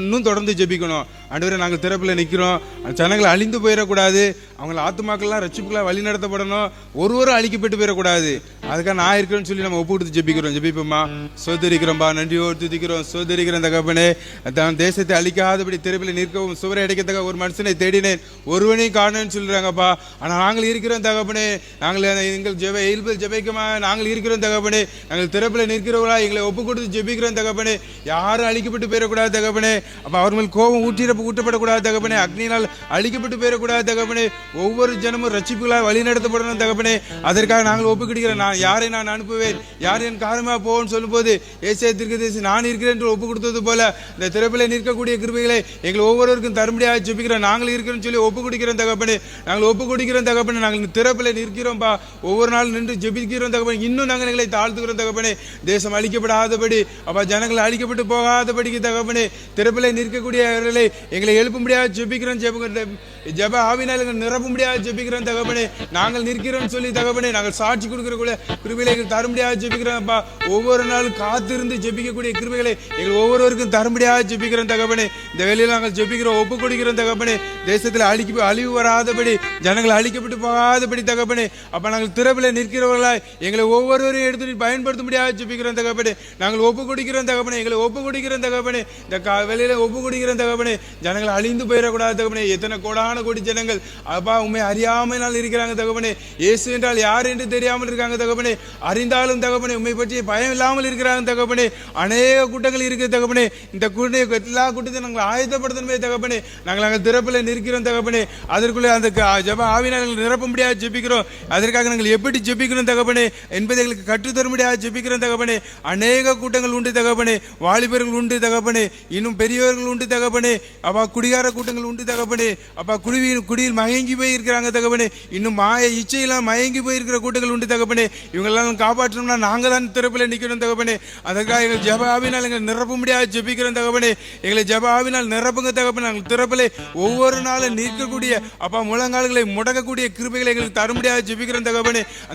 இன்னும் தொடர்ந்து ஜெபிக்கணும். ஆண்டவரே நாங்கள் திறப்பில் நிற்கிறோம். ஜனங்களை அழிந்து போயிடக்கூடாது. அவங்கள ஆத்துமாக்கள்லாம் ரட்சிப்புக்கெல்லாம் வழி நடத்தப்படணும் ஒருவரும் அழிக்கப்பட்டு போயிடக்கூடாது. அதுக்காக நான் இருக்கிறேன்னு சொல்லி நம்ம ஒப்பு கொடுத்து ஜெபிக்கிறோம். ஜெபிப்போம்மா. சோதரிக்கிறோம்பா. நன்றியோடு துதிக்கிறோம். சோதரிக்கிறேன் தகப்பனே. தான் தேசத்தை அழிக்காதபடி திறப்பில் நிற்கவும் சுவரை அடைக்கத்தக்க ஒரு மனுஷனை தேடினேன். ஒருவனையும் காணேன்னு சொல்கிறாங்கப்பா ஆனால் நாங்கள் இருக்கிறோம் தகப்பனே. நாங்கள் எங்கள் ஜெப இயல்பில் ஜெபிக்கமா? நாங்கள் இருக்கிறோம் தகப்பனே. நாங்கள் திறப்பில் நிற்கிறவங்களா எங்களை ஒப்பு கொடுத்து ஜெபிக்கிறோம் தகப்பனே. யாரும் அழிக்கப்பட்டு போயிடக்கூடாது தகப்பனே. அப்போ அவர் மேல் கோபம் ஊற்றிட ஊட்டப்படக்கூடாது தகப்பனே அக்னியினால் அழிக்கப்பட்டு போயிடக்கூடாது தகப்பனே ஒவ்வொரு ஜனமும் ரட்சிப்புகளாக வழிநடத்தப்படணும் தகப்பனே. அதற்காக நாங்கள் ஒப்புக்கிடுகிறோம் நான் யாரை நான் அனுப்புவேன்? யார் என் காரணமாக போன்னு சொல்லும்போது ஏசிய தீர்க்கதரிசி நான் இருக்கிறேன் என்று ஒப்பு கொடுத்தது போல இந்த திறப்பில் நிற்கக்கூடிய கிருபைகளை எங்கள் ஒவ்வொருவருக்கும் தரும்படியாக ஜெபிக்கிறோம். நாங்கள் இருக்கிறோம் சொல்லி ஒப்பு கொடுக்கிறோம் தகப்பனே. நாங்கள் ஒப்பு கொடுக்கிறோம் தகப்பனே. நாங்கள் திறப்பில் நிற்கிறோம்பா. ஒவ்வொரு நாள் நின்று ஜெபிக்கிறோம் தகப்பனே. இன்னும் நாங்கள் எங்களை தாழ்த்துக்கிறோம் தகப்பனே. தேசம் அழிக்கப்படாதபடி அப்பா ஜனங்கள் அழிக்கப்பட்டு போகாதபடிக்கு தகப்பனே திறப்பில் நிற்கக்கூடியவர்களை எங்களை எழுப்பும்படியாக ஜெபிக்கிறோம் ஜெப ஜெப ஆவினால் எங்களை நிரப்பும்படியாக ஜெபிக்கிறோம் தகப்பனே. நாங்கள் நிற்கிறோம் சொல்லி தகப்பனே நாங்கள் சாட்சி கொடுக்கக்கூடிய கிருபைகளை எங்களுக்கு தரும்படியாக ஜெபிக்கிறோம்ப்பா ஒவ்வொரு நாளும் காத்திருந்து ஜெபிக்கக்கூடிய கிருபைகளை எங்கள் ஒவ்வொருவருக்கும் தரும்படியாக ஜெபிக்கிறோம் தகப்பனே. இந்த வேலையில் நாங்கள் ஜெபிக்கிறோம் ஒப்பு கொடுக்கிறோம் தகப்பனே. தேசத்தில் அழிக்க அழிவு வராதபடி ஜனங்கள் அழிக்கப்பட்டு போகாதபடி தகப்பனே. அப்போ நாங்கள் திறப்பில் நிற்கிறவர்களாய் எங்களை ஒவ்வொருவரையும் எடுத்து பயன்படுத்த முடியாத ஜெபிக்கிறோம் தகப்பனே. நாங்கள் ஒப்பு கொடுக்கிறோம் தகப்பனே எங்களை ஒப்பு கொடுக்கிறோம் தகப்பனே. இந்த கா ஒப்பு கொடுக்கிறோம் தகப்பனே. ஜனங்கள் அழிந்து போயிடக்கூடாது தகப்பனே. எத்தனை கோடான கோடி ஜனங்கள். அப்பா உண்மை அறியாமல் இருக்கிறாங்க தகப்பனே. இயேசு என்றால் யார் என்று தெரியாமல் இருக்காங்க தகப்பனே. அறிந்தாலும் தகப்பனே உண்மை பற்றி பயம் இல்லாமல் இருக்கிறாங்க தகப்பனே. அநேக கூட்டங்கள் இருக்கு தகப்பனே. இந்த கூட்டணி எல்லா கூட்டத்தையும் நாங்கள் ஆயத்தப்படுத்தணுமே தகப்பனே. நாங்கள் நாங்கள் திறப்பில் நிற்கிறோம் தகப்பனே. அதற்குள்ளே அந்த க- ஜெப ஆவினால் எங்களை நிரப்பும்படியாக ஜெபிக்கிறோம். அதற்காக நாங்கள் எப்படி ஜெபிக்கணும் தகப்பனே? என்பதை எங்களுக்கு கற்றுத்தரும்படியாக ஜெபிக்கிறோம் தகப்பனே. அநேக கூட்டங்கள் உண்டு தகப்பனே. வாலிபர்கள் உண்டு தகப்பனே. இன்னும் பெரியவர்கள் உண்டு தகப்பனே. அப்பா குடிகார கூட்டங்கள் உண்டு தகப்பனே. அப்பா குடிவில் குடியில் மயங்கி போய் இருக்கிறாங்க தகப்பனே. இன்னும் மாய இச்சையெல்லாம் மயங்கி போய் இருக்கிற கூட்டங்கள் உண்டு தகப்பனே. இவங்களெல்லாம் காப்பாற்றணும்னா நாங்கள் தான் திறப்பில் நிற்கணும் தகப்பனே. அதற்காக எங்கள் ஜெப ஆவினால் எங்களை முடியாது ஜெபிக்கிறோம் தகப்பனே. எங்களை ஜெப ஆவினால் நிரப்புங்க தகப்பனே. நாங்கள் திறப்பிலே ஒவ்வொரு நாளும் நிற்கக்கூடிய அப்பா முழங்கால்களை முடக்கக்கூடிய கிருபைகளை எங்களுக்கு தரும்படியாக ஜெபிக்கிறோம் தகப்பனே. அந்த